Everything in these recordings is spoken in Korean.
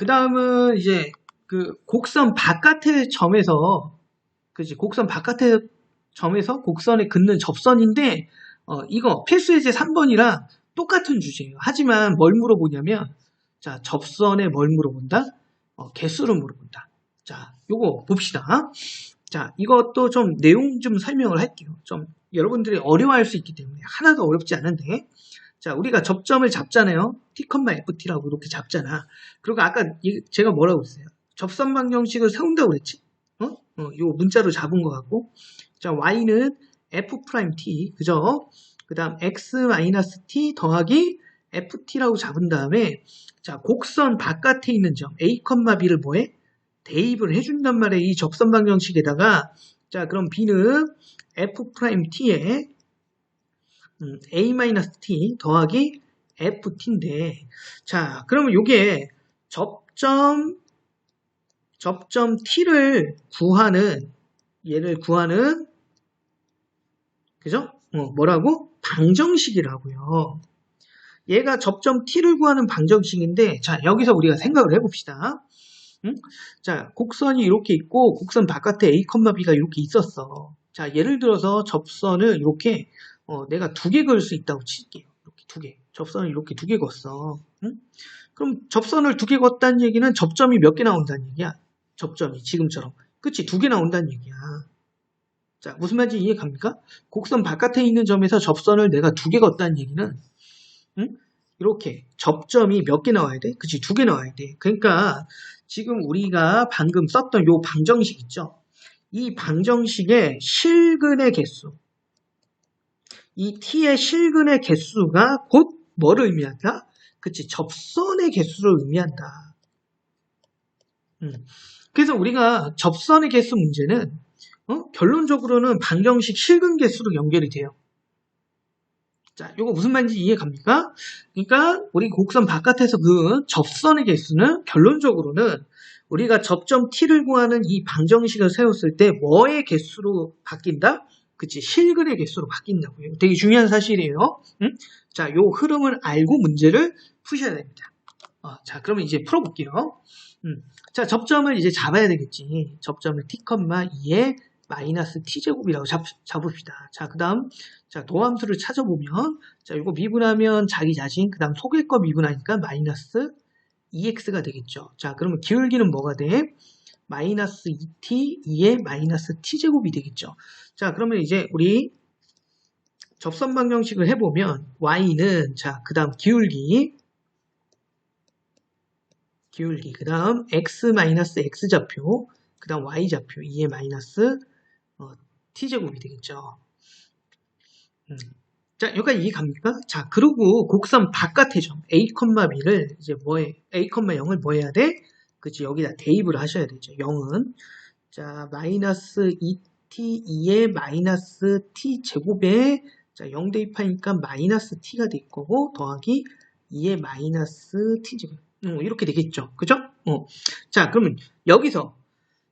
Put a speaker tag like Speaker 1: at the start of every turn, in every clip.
Speaker 1: 그 다음은 이제 그 곡선 바깥의 점에서 그지 곡선 바깥의 점에서 곡선에 긋는 접선인데 어, 이거 필수 예제 3번이랑 똑같은 주제예요. 하지만 뭘 물어보냐면 자 접선에 뭘 물어본다? 어, 개수를 물어본다. 자 요거 봅시다. 자 이것도 좀 내용 좀 설명을 할게요. 좀 여러분들이 어려워할 수 있기 때문에 하나도 어렵지 않은데 자 우리가 접점을 잡잖아요. t, ft라고 이렇게 잡잖아. 그리고 아까 이- 제가 뭐라고 했어요? 접선 방정식을 세운다고 그랬지? 어? 어, 요 문자로 잡은 것 같고 자 y는 f't 그죠? 그 다음 x-t 더하기 ft라고 잡은 다음에 자 곡선 바깥에 있는 점 a, b를 뭐해? 대입을 해준단 말이에요. 이 접선 방정식에다가 자 그럼 b는 f't에 음, a-t 더하기 ft인데 자 그러면 요게 접점 접점 t를 구하는 얘를 구하는 그죠? 어, 뭐라고? 방정식이라고요. 얘가 접점 t를 구하는 방정식인데 자 여기서 우리가 생각을 해봅시다. 응? 자 곡선이 이렇게 있고 곡선 바깥에 a, b가 이렇게 있었어. 자 예를 들어서 접선을 이렇게 어, 내가 두 개 그을 수 있다고 칠게요. 이렇게 두 개. 접선을 이렇게 두 개 걷어. 응? 그럼 접선을 두 개 걷다는 얘기는 접점이 몇 개 나온다는 얘기야? 접점이 지금처럼. 그치? 두 개 나온다는 얘기야. 자, 무슨 말인지 이해 갑니까? 곡선 바깥에 있는 점에서 접선을 내가 두 개 걷다는 얘기는, 응? 이렇게 접점이 몇 개 나와야 돼? 그치? 두 개 나와야 돼. 그러니까 지금 우리가 방금 썼던 요 방정식 있죠? 이 방정식의 실근의 개수. 이 t의 실근의 개수가 곧 뭐를 의미한다? 그치? 접선의 개수를 의미한다. 음. 그래서 우리가 접선의 개수 문제는 어? 결론적으로는 방정식 실근 개수로 연결이 돼요. 자, 이거 무슨 말인지 이해 갑니까? 그러니까 우리 곡선 바깥에서 그 접선의 개수는 결론적으로는 우리가 접점 t를 구하는 이 방정식을 세웠을 때 뭐의 개수로 바뀐다? 그치 실근의 개수로 바뀐다고요. 되게 중요한 사실이에요. 응? 자, 요 흐름을 알고 문제를 푸셔야 됩니다. 어, 자, 그러면 이제 풀어볼게요. 음. 자, 접점을 이제 잡아야 되겠지. 접점을 t, 2에 마이너스 t제곱이라고 잡, 잡읍시다. 자, 그 다음, 자, 도함수를 찾아보면, 자, 이거 미분하면 자기 자신, 그 다음 속일 거 미분하니까 마이너스 2x가 되겠죠. 자, 그러면 기울기는 뭐가 돼? 마이너스 2t, 2에 마이너스 t제곱이 되겠죠. 자, 그러면 이제 우리 접선 방정식을 해보면, y는, 자, 그 다음 기울기, 기울기, 그 다음 x 마이너스 x좌표, 그 다음 y좌표, 2의 마이너스 어, t제곱이 되겠죠. 음. 자, 여기까지 이해 갑니까? 자, 그리고 곡선 바깥의 점 a, b를 이제 뭐에 a, 0을 뭐 해야 돼? 그치 여기다 대입을 하셔야 되죠. 0은 자 마이너스 2t 2의 마이너스 t 제곱에 자 0 대입하니까 마이너스 t가 될 거고 더하기 2의 마이너스 t 제곱 어, 이렇게 되겠죠. 그죠? 어. 자 그러면 여기서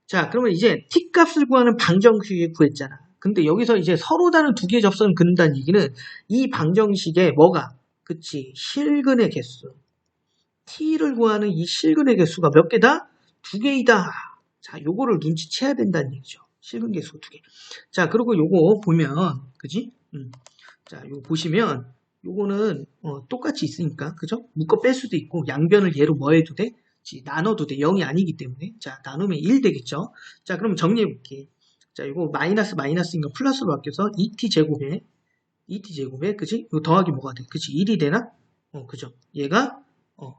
Speaker 1: 자 그러면 이제 t 값을 구하는 방정식을 구했잖아. 근데 여기서 이제 서로 다른 두 개의 접선을 그는다는 얘기는 이 방정식에 뭐가 그치 실근의 개수 t를 구하는 이 실근의 개수가 몇 개다? 두 개이다. 자, 요거를 눈치채야 된다는 얘기죠. 실근 개수가 두 개. 자, 그리고 요거 보면, 그지? 음. 자, 요거 보시면, 요거는, 어, 똑같이 있으니까, 그죠? 묶어 뺄 수도 있고, 양변을 얘로 뭐 해도 돼? 지, 나눠도 돼. 0이 아니기 때문에. 자, 나누면 1 되겠죠? 자, 그럼 정리해 볼게. 자, 요거 마이너스 마이너스인가 플러스로 바뀌어서 2t 제곱에, 2t 제곱에, 그지? 이거 더하기 뭐가 돼? 그지? 1이 되나? 어, 그죠? 얘가, 어,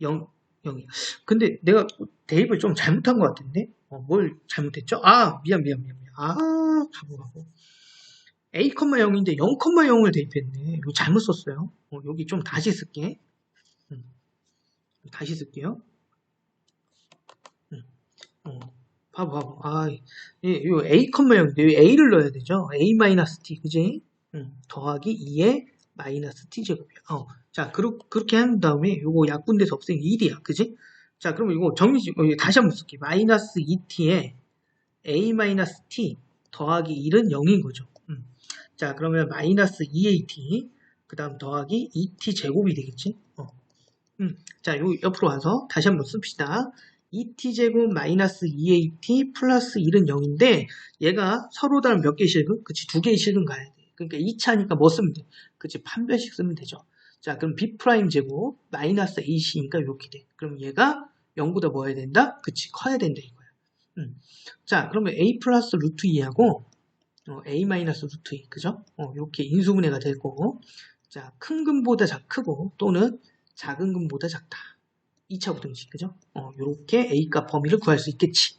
Speaker 1: 0, 0이야. 근데 내가 대입을 좀 잘못한 것 같은데? 어, 뭘 잘못했죠? 아, 미안, 미안, 미안. 미안. 아, 바보라고. a, 0인데 0,0을 대입했네. 이거 잘못 썼어요. 어, 여기 좀 다시 쓸게. 음, 다시 쓸게요. 음, 어, 바보, 바보. 아, 이, 이 a, 0인데 여기 a를 넣어야 되죠? a-t, 그지? 음, 더하기 2의 마이너스 t 제곱이야. 어, 자, 그러, 그렇게 한 다음에 요거 약분돼서 없애는 1이야. 그지? 자, 그러면 이거 정리, 어, 다시 한번 쓸게. 마이너스 2t에 a 마이너스 t 더하기 1은 0인 거죠. 음. 자, 그러면 마이너스 2at 그 다음 더하기 2t 제곱이 되겠지? 어. 음, 자, 요 옆으로 와서 다시 한번 씁시다. 2t제곱 마이너스 2at 플러스 1은 0인데 얘가 서로 다른 몇 개의 실근? 그치, 두 개의 실근 가야 돼. 그러니까 2차니까 뭐 쓰면 돼? 그치, 판별식 쓰면 되죠. 자, 그럼 b 프라임 제곱 마이너스 ac니까 이렇게 돼. 그럼 얘가 0보다 뭐 해야 된다? 그치, 커야 된다 이거야. 음. 자, 그러면 a 플러스 루트 2하고 어, a 마이너스 루트 2, 그죠? 어, 이렇게 인수분해가 될 거고 자, 큰 근보다 작 크고 또는 작은 근보다 작다. 2차 부등식, 그죠? 어, 요렇게 A값 범위를 구할 수 있겠지.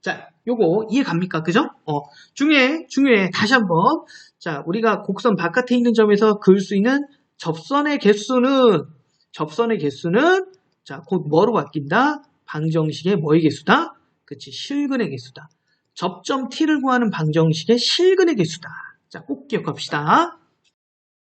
Speaker 1: 어, 자, 요거 이해 갑니까? 그죠? 어, 중요해, 중요해. 다시 한번. 자, 우리가 곡선 바깥에 있는 점에서 그을 수 있는 접선의 개수는, 접선의 개수는, 자, 곧 뭐로 바뀐다? 방정식의 뭐의 개수다? 그치, 실근의 개수다. 접점 T를 구하는 방정식의 실근의 개수다. 자, 꼭 기억합시다.